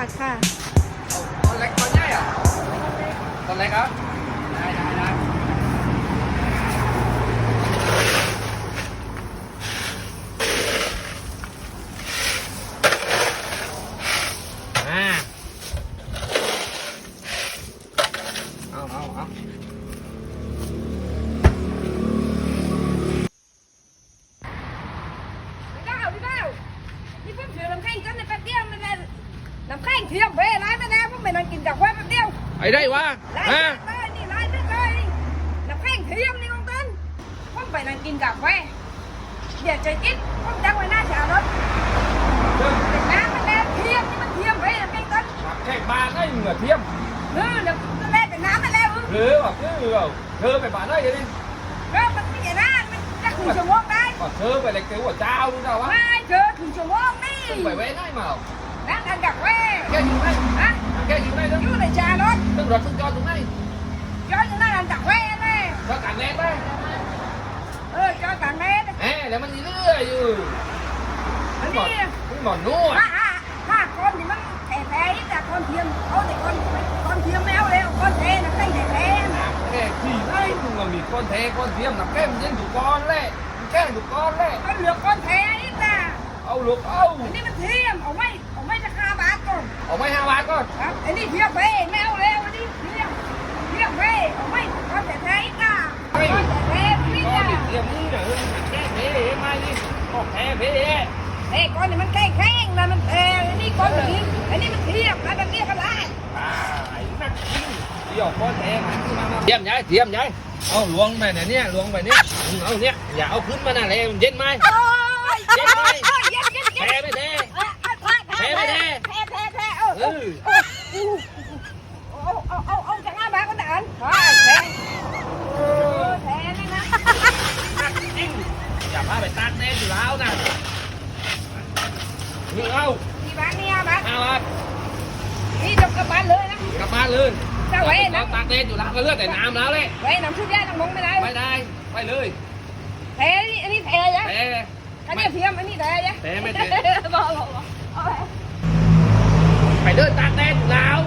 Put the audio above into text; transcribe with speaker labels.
Speaker 1: าทค่ะ
Speaker 2: ตอนแรกตอนใหญ่อะตอนแรกครับได้ได้ได้เอาเอาเอา
Speaker 1: พี่เก้าพี่เก้านี่เพิ่งถือลำแข้งกันในแป๊บเดียว น้ำข้างเทียมเว้ไรแม่แม่น้ำมันไม่นั่งกินจากเว้แป๊บเดียว
Speaker 2: ไอ้ได้วะร้านฮะ
Speaker 1: เลยนี่ร้าม่เลยน้ำข้งเทียมนี่ของต้นมันไปนั่งกินจากเว้เดี๋ยวใจกินมันจังไว้หน้าแถวรถน้ำม่แน่เทียมนี่มันเทียมเว้ยน้ำข้งต้น
Speaker 2: แขกบ้าได้เหงื่อเทียม
Speaker 1: เออน้ำแม่แต่น้ำแม่แล้วเ
Speaker 2: ออแบบเออเธอไปบ้าได้ยังดิ
Speaker 1: เออมันไม่ใช่น้มันจะถึงชั่วโมงได้
Speaker 2: เธอไปเล็กเตี้ยวเจ้าดูนะวะไ
Speaker 1: ม่เธอถึงชั่วโมงนี่ไปไว
Speaker 2: ้ได้มา
Speaker 1: นั่งกันกาแฟแ
Speaker 2: กอยู่ไหน
Speaker 1: ฮะ
Speaker 2: แกอยู่ไหนนึง
Speaker 1: อยู่ในชารถ
Speaker 2: ตึ้งรถตึ้งจอดตรงไหน
Speaker 1: จอดอยู่หน้าร้านกาแฟแน่
Speaker 2: ก็ต่างแรงไป
Speaker 1: เออจอดต่างแม่
Speaker 2: แหมแล้วมันเรื่อยอยู่
Speaker 1: อัมันนนี้ อนครับอันนี้เทียมไปแมวเร็วอันนี้เทียมเทียมไปเอาไม่คนแท้ๆอีกนะคนแท้ๆนี่ก้อนนะเที
Speaker 2: ยมนี่เดี๋ยวแก้เพ่เห็นไหมนี่ออกแพ้เพ่
Speaker 1: ไอ้ก้อนนี่มันแข็งแข็งนะมันแท้อันนี้ก้อนนี้อันนี้มันเทียมแล้วแบบนี้ก็ได้
Speaker 2: ตายนักจริงเดี๋ยวก้อนแทงเทียมย้ายเทียมย้ายเอาลวงไปเนี่ยเนี่ยลวงไปเนี่ยเอาเนี่ยอย่าเอาขึ้นมาหน้าเลยเย็นไหม
Speaker 1: เย็นไหมแพ้
Speaker 2: ไม่แพ้
Speaker 1: แพ้แพ้แพ้แพ้แพ้แพ้เออ เออเอาเอาเอาเอาจากหน้าบ้านก็ได้แพ้แพ้เออแพ้นี่นะ
Speaker 2: นักจริงอย่าพาไปตากแดดอยู่แล้วนะนี่เอา
Speaker 1: ที่บ้านเนี่ยบ้านห
Speaker 2: ้าบาท
Speaker 1: นี่จบกับบ้านเลยนะ
Speaker 2: กลับบ้านเลย
Speaker 1: ถ้าไว้เรานะต
Speaker 2: ากแดดอยู่แล้วก็เลือดแต่น้ำแล้วเลย
Speaker 1: ไว้น้ำชุดแย่น้ำมงไม่ได้ไม่
Speaker 2: ได้ไปเลย
Speaker 1: แพ้นี่อันนี้แพ้ยังแพ
Speaker 2: ้
Speaker 1: อันนี้เทียมอันนี้แพ้ยังแพ้ไม่แพ้บอกบอกบอกเอาไป
Speaker 2: ไปเดินตากแดดอยู่แล้ว